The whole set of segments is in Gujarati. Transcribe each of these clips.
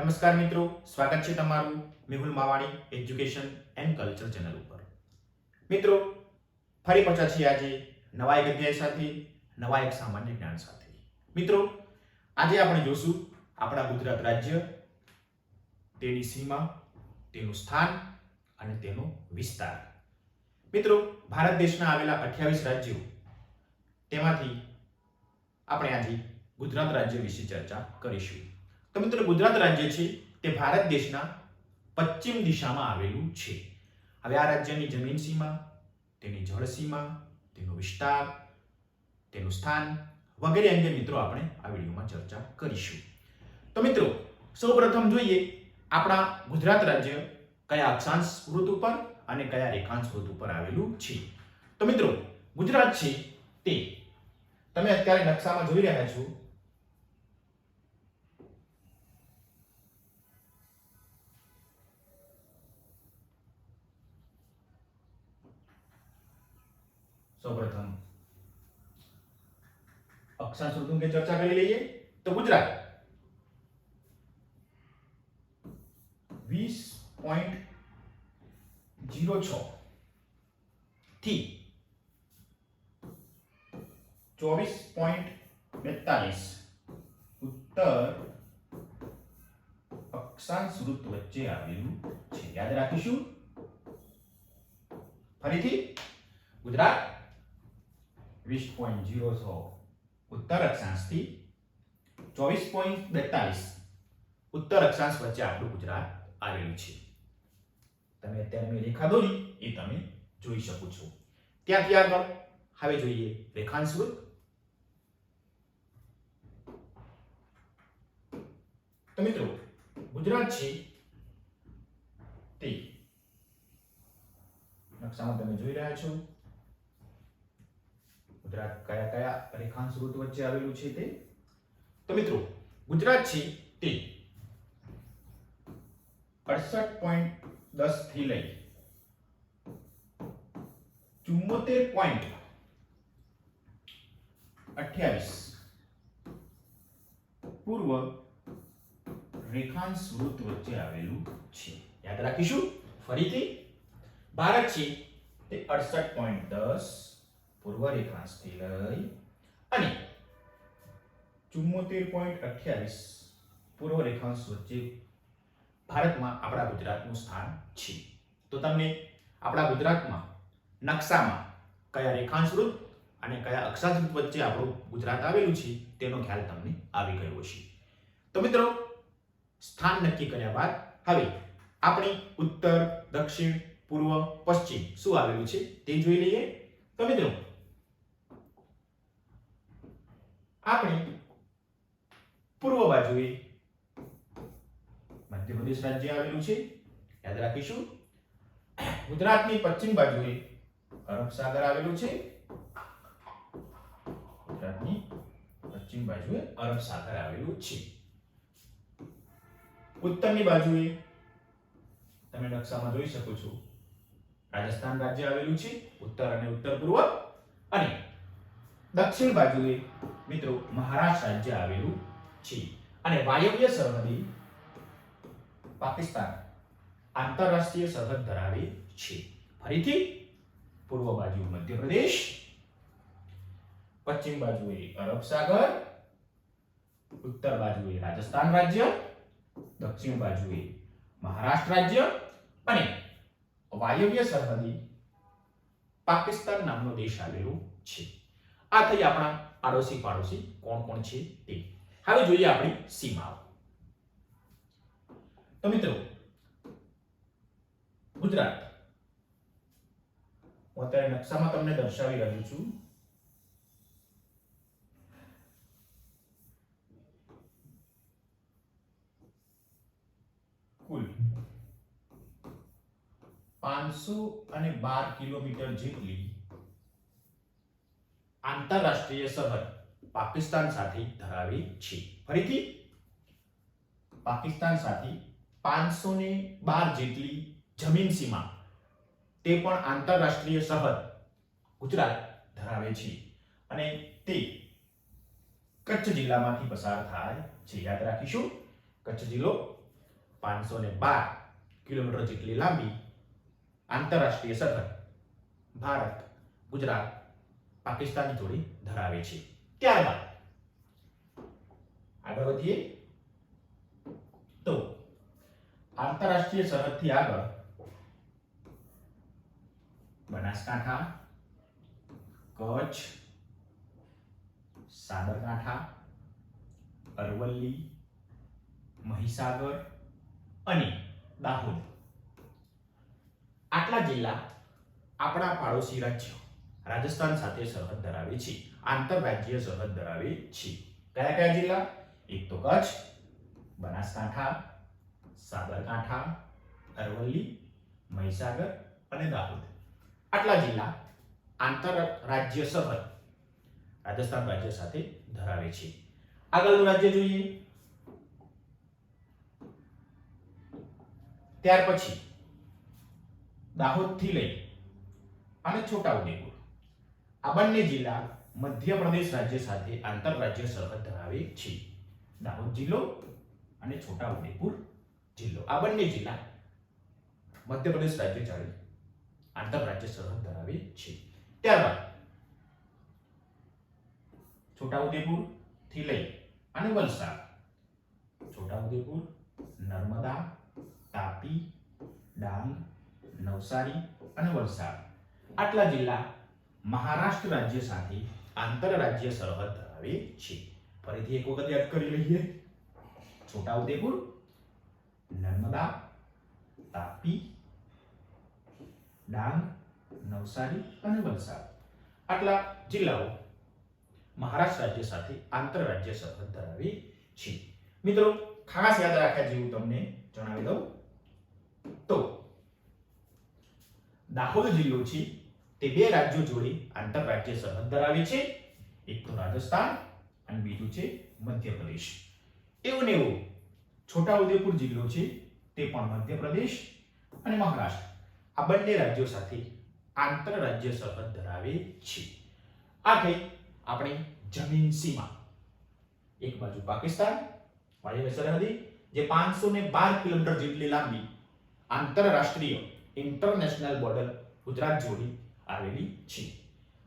નમસ્કાર મિત્રો, સ્વાગત છે તમારું Mehul Mavani education and culture channel ઉપર. મિત્રો, ફરી પાછા છીએ આજે નવા એક અધ્યાય સાથે, નવા એક સામાન્ય જ્ઞાન સાથે. મિત્રો, આજે આપણે જોશું આપણા ગુજરાત રાજ્ય, તેની સીમા, તેનું સ્થાન અને તેનો વિસ્તાર. મિત્રો, ભારત દેશના આવેલા અઠ્યાવીસ રાજ્યો, તેમાંથી આપણે આજે ગુજરાત રાજ્ય વિશે ચર્ચા કરીશું. તો મિત્રો ગુજરાત રાજ્ય છે તે ભારત દેશના પશ્ચિમ દિશામાં આવેલું છે. હવે આ રાજ્યની જમીન સીમા, તેની જળ સીમા, તેનો વિસ્તાર, તેનું સ્થાન વગેરે અંગે મિત્રો આપણે આ વિડીયોમાં ચર્ચા કરીશું. તો મિત્રો, સૌપ્રથમ જોઈએ આપણા ગુજરાત રાજ્ય કયા અક્ષાંશ વૃત્ત ઉપર અને કયા રેખાંશ વૃત્ત ઉપર આવેલું છે. તો મિત્રો, ગુજરાત છે તે. તમે અત્યારે નકશામાં જોઈ રહ્યા છો સૌપ્રથમ. અક્ષાંશ અંગે ચર્ચા કરી લઈએ? તો ગુજરાત. વીસ પોઈન્ટ જીરો છ. થી ચોવીસ પોઈન્ટ બેતાલીસ. ઉત્તર અક્ષાંશ વૃત્ત વચ્ચે આવેલું છે. યાદ રાખીશું? ફરીથી. ગુજરાત. વીસ પોઈન્ટ જીરો છ ઉત્તર અક્ષાંશથી ચોવીસ પોઈન્ટ બેતાલીસ ઉત્તર અક્ષાંશ વચ્ચે આપણું ગુજરાત આવેલું છે. તમે તેમની રેખા દોરી, એ તમે જોઈ શકો છો. ત્યાંથી આગળ, હવે જોઈએ રેખાંશ તો મિત્રો, ગુજરાત છે તે નકશામાં તમે જોઈ રહ્યા છો. ગુજરાત કયા કયા રેખાંશ ઋતુ વચ્ચે આવેલું છે તે? તો મિત્રો ગુજરાત છે તે અડસઠ પોઈન્ટ દસથી લઈ ચુમ્મોતેર પોઈન્ટ અઠ્યાવીસ પૂર્વ રેખાંશ વૃત્ત વચ્ચે આવેલું છે. યાદ રાખીશું? ફરીથી ભારત છે તે અડસઠ પોઈન્ટ દસ પૂર્વ રેખાંશથી લઈ અને ચુમ્મોતેર પોઈન્ટ અઠ્યાવીસ પૂર્વ રેખાંશ વચ્ચે ભારતમાં આપણા ગુજરાતનું સ્થાન છે. તો તમને આપણા ગુજરાતમાં નકશામાં કયા રેખાંશવૃત અને કયા અક્ષાંશવૃત વચ્ચે આપણું ગુજરાત આવેલું છે તેનો ખ્યાલ તમને આવી ગયો હશે. તો મિત્રો સ્થાન નક્કી કર્યા બાદ હવે આપણી ઉત્તર દક્ષિણ પૂર્વ પશ્ચિમ શું આવેલું છે તે જોઈ લઈએ. તો મિત્રો આપણે પૂર્વ બાજુએ મધ્યપ્રદેશ રાજ્ય આવેલું છે. યાદ રાખીશું. ગુજરાતની પશ્ચિમ બાજુએ અરબ સાગર આવેલું છે. ગુજરાતની પશ્ચિમ બાજુએ અરબ સાગર આવેલું છે. ઉત્તરની બાજુએ તમે નકશામાં જોઈ શકો છો. રાજસ્થાન રાજ્ય આવેલું છે. ઉત્તર અને ઉત્તર પૂર્વ અને દક્ષિણ બાજુએ મિત્રો, મહારાષ્ટ્ર રાજ્ય આવેલું છે. અને વાયવ્ય સરહદી પાકિસ્તાન આંતરરાષ્ટ્રીય સરહદ ધરાવે છે. ફરીથી પૂર્વ બાજુ મધ્યપ્રદેશ, પશ્ચિમ બાજુએ અરબ સાગર, ઉત્તર બાજુએ રાજસ્થાન રાજ્ય, દક્ષિણ બાજુએ મહારાષ્ટ્ર રાજ્ય અને વાયવ્ય સરહદી પાકિસ્તાન નામનો દેશ આવેલો છે. આ થઈ આપણા આડોશી પાડોશી કોણ કોણ છે તે. હવે જોઈએ આપણી સીમાઓ. તો મિત્રો, ગુજરાત. હું અત્યારે નકશામાં તમને દર્શાવી રહ્યો છું. કુલ પાંચસો અને બાર કિલોમીટર જેટલી આંતરરાષ્ટ્રીય સરહદ પાકિસ્તાન સાથે ધરાવે છે. ફરીથી પાકિસ્તાન સાથે પાંચસો ને બાર જેટલી જમીન સીમા તે પણ આંતરરાષ્ટ્રીય સરહદ ગુજરાત ધરાવે છે અને તે કચ્છ જિલ્લામાંથી પસાર થાય છે. યાદ રાખીશું, કચ્છ જિલ્લો પાંચસો ને બાર કિલોમીટર જેટલી લાંબી આંતરરાષ્ટ્રીય સરહદ ભારત ગુજરાત પાકિસ્તાનની જોડી ધરાવે છે. ત્યારબાદ આગળ વધીએ. તો આંતરરાષ્ટ્રીય સરહદથી આગળ બનાસકાંઠા, કચ્છ, સાબરકાંઠા, અરવલ્લી, મહીસાગર અને દાહોદ. આટલા જિલ્લા આપણા પાડોશી રાજ્ય. રાજસ્થાન સાથે સરહદ ધરાવે છે. આંતરરાજ્ય સરહદ ધરાવે છે. કયા કયા જિલ્લા? એક તો કચ્છ, બનાસકાંઠા, સાબરકાંઠા, અરવલ્લી, મહીસાગર અને દાહોદ. આટલા જિલ્લા આંતરરાજ્ય સરહદ રાજસ્થાન રાજ્ય સાથે ધરાવે છે. આગળનું રાજ્ય જોઈએ. ત્યાર પછી દાહોદથી લઈ અને છોટાઉદેપુર આ બંને જિલ્લા મધ્યપ્રદેશ રાજ્ય સાથે આંતરરાજ્ય સરહદ ધરાવે છે. દાહોદ જિલ્લો અને છોટાઉદેપુર જિલ્લો. આ બંને જિલ્લા મધ્યપ્રદેશ રાજ્ય જોડે આંતરરાજ્ય સરહદ ધરાવે છે. ત્યારબાદ છોટાઉદેપુરથી લઈ અને વલસાડ. છોટાઉદેપુર, નર્મદા, તાપી, ડાંગ, નવસારી અને વલસાડ. આટલા જિલ્લા મહારાષ્ટ્ર રાજ્ય સાથે આંતરરાજ્ય સરહદ ધરાવે છે. ફરીથી એક વખત યાદ કરી લઈએ. છોટાઉદેપુર, નર્મદા, તાપી, ડાંગ, નવસારી અને વલસાડ. આટલા જિલ્લાઓ મહારાષ્ટ્ર રાજ્ય સાથે આંતરરાજ્ય સરહદ ધરાવે છે. મિત્રો, ખાસ યાદ રાખ્યા જેવું તમને જણાવી દઉં. તો, દાહોદ જિલ્લો છે. તે બે રાજ્યો જોડે આંતરરાજ્ય સરહદ ધરાવે છે. એક તો રાજસ્થાન અને બીજું છે મધ્યપ્રદેશ. એવું ને એવું છોટાઉદેપુર જિલ્લો છે તે પણ મધ્યપ્રદેશ અને મહારાષ્ટ્ર. આ બંને રાજ્યો સાથે આંતરરાજ્ય સરહદ ધરાવે છે. આ થઈ આપણી જમીન સીમા. એક બાજુ પાકિસ્તાન, વાયવ્ય સરહદી જે પાંચસો ને બાર કિલોમીટર જેટલી લાંબી આંતરરાષ્ટ્રીય ઇન્ટરનેશનલ બોર્ડર ગુજરાત જોડી આવેલી છે,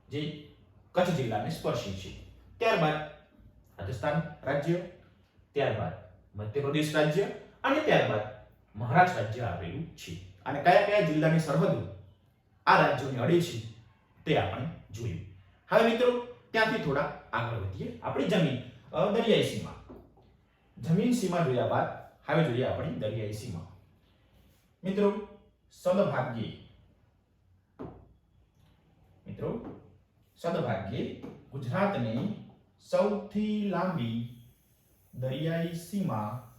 જે કચ્છ જિલ્લાને સ્પર્શી છે. ત્યારબાદ રાજસ્થાન રાજ્ય, ત્યારબાદ મધ્યપ્રદેશ રાજ્ય અને ત્યારબાદ મહારાષ્ટ્ર રાજ્ય આવેલું છે. અને કયા કયા જિલ્લાની સરહદો આ રાજ્યોને અડે છે તે આપણે જોયું. હવે મિત્રો, ત્યાંથી થોડા આગળ વધીએ. આપણી જમીન દરિયાઈ સીમા. જમીન સીમા જોયા બાદ હવે જોઈએ આપણી દરિયાઈ સીમા. મિત્રો સદભાગ્યે મિત્રો સદભાગ્યે ગુજરાતની સૌથી લાંબી દરિયાઈ સીમા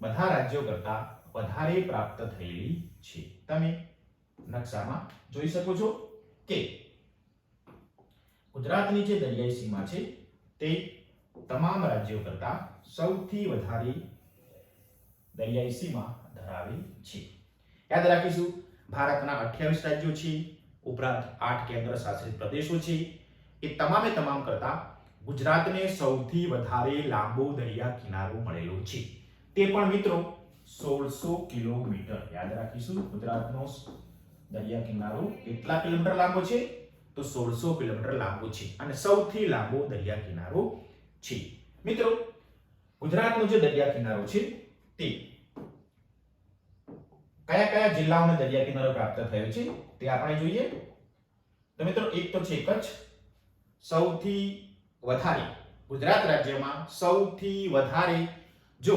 બધા રાજ્યો કરતા વધારે પ્રાપ્ત થયેલી છે. તમે નકશામાં જોઈ શકો છો કે ગુજરાતની જે દરિયાઈ સીમા છે તે તમામ રાજ્યો કરતા સૌથી વધારે દરિયાઈ સીમા ધરાવે છે. યાદ રાખીશું ભારતના અઠ્યાવીસ રાજ્યો છે, ઉપરાંત આઠ કેન્દ્ર શાસિત પ્રદેશો છે. એ તમામે તમામ કરતા ગુજરાતને સૌથી વધારે લાંબો દરિયા કિનારો મળેલો છે. તે પણ મિત્રો સોળસો કિલોમીટર. યાદ રાખીશું, ગુજરાતનો દરિયા કિનારો કેટલા કિલોમીટર લાંબો છે? તો સોળસો કિલોમીટર લાંબો છે અને સૌથી લાંબો દરિયા કિનારો છે. મિત્રો, ગુજરાતનો જે દરિયા કિનારો છે, તે કયા કયા જિલ્લાઓને દરિયા કિનારો પ્રાપ્ત થયો છે? તે આપણે જોઈએ. તો મિત્રો, એક તો છે કચ્છ. સૌથી વધારે ગુજરાત રાજ્યમાં સૌથી વધારે જો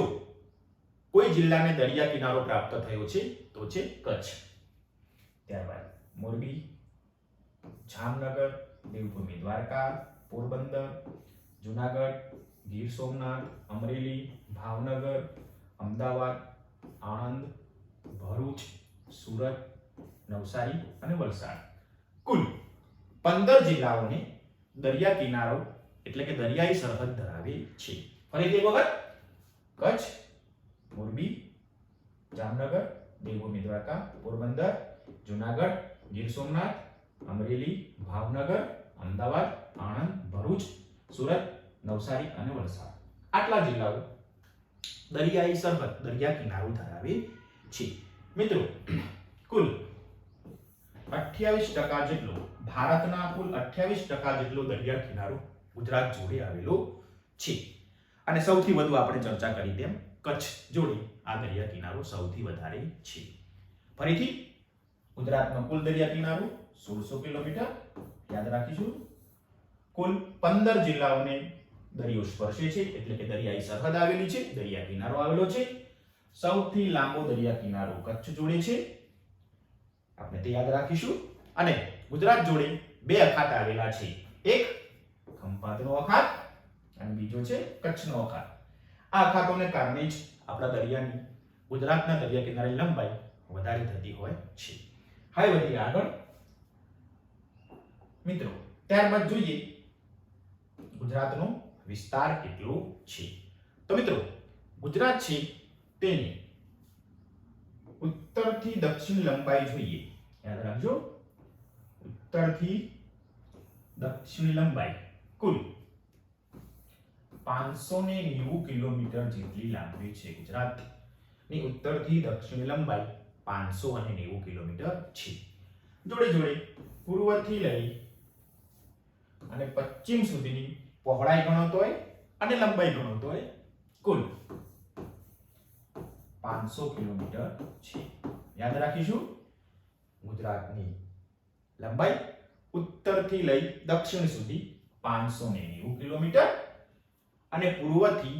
કોઈ જિલ્લાને દરિયા કિનારો પ્રાપ્ત થયો છે, તો છે કચ્છ. ત્યારબાદ મોરબી, જામનગર, દેવભૂમિ દ્વારકા, પોરબંદર, જુનાગઢ, ગીર સોમનાથ, અમરેલી, ભાવનગર, અમદાવાદ, આણંદ ભરૂચ, સુરત, નવસારી અને વલસાડ. કુલ પંદર જિલ્લાઓને દરિયા કિનારો એટલે કે દરિયાઈ સરહદ ધરાવે છે. ફરીથી વખત, કચ્છ, મોરબી, જામનગર, દેવભૂમિ દ્વારકા, પોરબંદર, જુનાગઢ, ગીર સોમનાથ, અમરેલી, ભાવનગર, અમદાવાદ, આણંદ, ભરૂચ, સુરત, નવસારી અને વલસાડ. આટલા જિલ્લાઓ દરિયાઈ સરહદ, દરિયા કિનારો ધરાવે છે. મિત્રો, કુલ અઠ્યાવીસ ટકા જેટલો ભારતના કુલ અઠ્યાવીસ ટકા જેટલો દરિયા કિનારો ગુજરાત જોડે આવેલો છે. અને સૌથી વધુ આપણે ચર્ચા કરી તેમ કચ્છ જોડે આ દરિયા કિનારો સૌથી વધારે છે. ફરીથી ગુજરાતનો કુલ દરિયા કિનારો સોળસો કિલોમીટર. યાદ રાખીશું. કુલ પંદર જિલ્લાઓને દરિયો સ્પર્શે છે, એટલે કે દરિયાઈ સરહદ આવેલી છે, દરિયા કિનારો આવેલો છે. સૌથી લાંબો દરિયા કિનારો કચ્છ જોડે છે. આપણે તે યાદ રાખીશું. અને ગુજરાત જોડે બે અખાત આવેલા છે. એક ખંભાતનો અખાત અને બીજો છે કચ્છનો અખાત. આ અખાતોને કારણે જ આપણા દરિયાની, ગુજરાતના દરિયા કિનારાની લંબાઈ વધારે થતી હોય છે. હવે વધીએ આગળ. મિત્રો, ત્યારબાદ જોઈએ ગુજરાતનો વિસ્તાર કેટલો છે. તો મિત્રો, ગુજરાત છે તેની ઉત્તરથી દક્ષિણ લંબાઈ જોઈએ. યાદ રાખજો. ઉત્તરથી દક્ષિણ લંબાઈ. કુલ પાંચસો ને નેવું કિલોમીટર જેટલી લાંબી છે ગુજરાતની. ઉત્તરથી દક્ષિણ લંબાઈ પાંચસો અને નેવું કિલોમીટર છે. જોડે જોડે પૂર્વથી લઈ અને પશ્ચિમ સુધીની પહોળાઈ ગણો તોય અને લંબાઈ ગણો તોય કુલ પાંચસો કિલોમીટર છે. યાદ રાખીશું? ગુજરાતની લંબાઈ ઉત્તરથી લઈ દક્ષિણ સુધી પાંચસો ને નેવું કિલોમીટર અને પૂર્વથી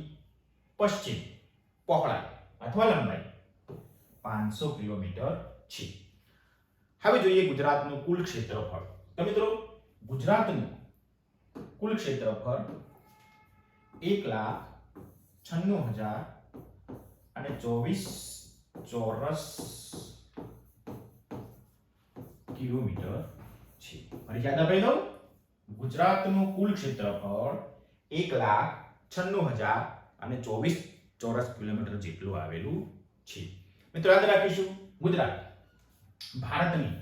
પશ્ચિમ પહોળાઈ અથવા લંબાઈ પાંચસો કિલોમીટર છે. હવે જોઈએ ગુજરાતનું કુલ ક્ષેત્રફળ. તો મિત્રો, ગુજરાતનું કુલ ક્ષેત્રફળ એક લાખ છન્નું હજાર અને ચોવીસ ચોરસ કિલોમીટર છે. ફરી યાદ અપાઈ દઉં ગુજરાતનું કુલ ક્ષેત્રફળ એક લાખ છન્નું હજાર અને ચોવીસ ચોરસ કિલોમીટર જેટલું આવેલું છે. મિત્રો, યાદ રાખીશું, ગુજરાત ભારતની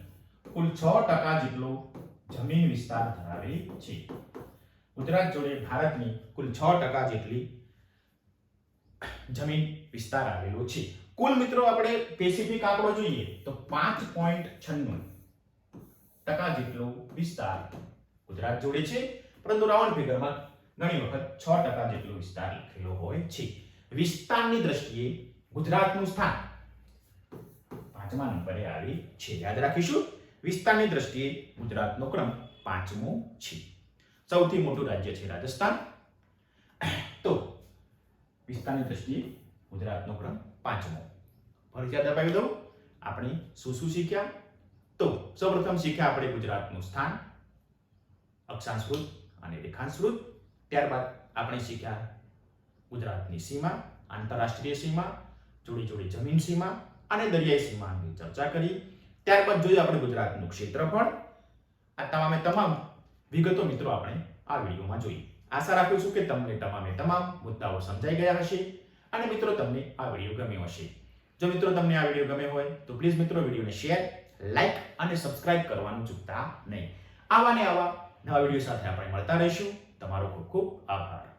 કુલ છ ટકા જેટલો જમીન વિસ્તાર ધરાવે છે. ગુજરાત જોડે ભારતની કુલ છ ટકા જેટલી જમીન વિસ્તાર આવેલો છે. કુલ મિત્રો આપણે પેસિફિક આંકડો જોઈએ તો પાંચ પોઈન્ટ છન્નું ટકા જેટલો વિસ્તાર ગુજરાત જોડે છે. પરંતુ રાઉન્ડ ફિગરમાં ઘણી વખત છ ટકા જેટલો વિસ્તાર લખેલો હોય છે. વિસ્તારની દ્રષ્ટિએ ગુજરાતનું સ્થાન પાંચમા નંબરે આવે છે. યાદ રાખીશું, વિસ્તારની દ્રષ્ટિએ ગુજરાતનો ક્રમ પાંચમો છે. સૌથી મોટું રાજ્ય છે રાજસ્થાન. વિસ્તારની દ્રષ્ટિએ ગુજરાતનો ક્રમ પાંચમો. ફરી યાદ અપાવી દઉં. આપણે શું શું શીખ્યા? તો સૌપ્રથમ શીખ્યા આપણે ગુજરાતનું સ્થાન અક્ષાંશૃત અને રેખાંશૃત ત્યારબાદ આપણે શીખ્યા ગુજરાતની સીમા, આંતરરાષ્ટ્રીય સીમા, જોડી જોડી જમીન સીમા અને દરિયાઈ સીમા અંગે ચર્ચા કરી. ત્યારબાદ જોઈએ આપણે ગુજરાતનું ક્ષેત્રફળ. આ તમામે તમામ વિગતો મિત્રો આપણે આ વિડીયોમાં જોઈ. આશા રાખું છું કે તમને તમામે તમામ મુદ્દાઓ સમજાઈ ગયા હશે અને મિત્રો, તમને આ વીડિયો ગમ્યો હશે. જો મિત્રો, તમને આ વીડિયો ગમ્યો હોય, તો પ્લીઝ મિત્રો, વિડીયોને શેર, લાઈક અને સબસ્ક્રાઇબ કરવાનું ચૂકતા નહીં. આવા ને આવા નવા વીડિયો સાથે આપણે મળતા રહીશું. તમારો ખૂબ ખૂબ આભાર.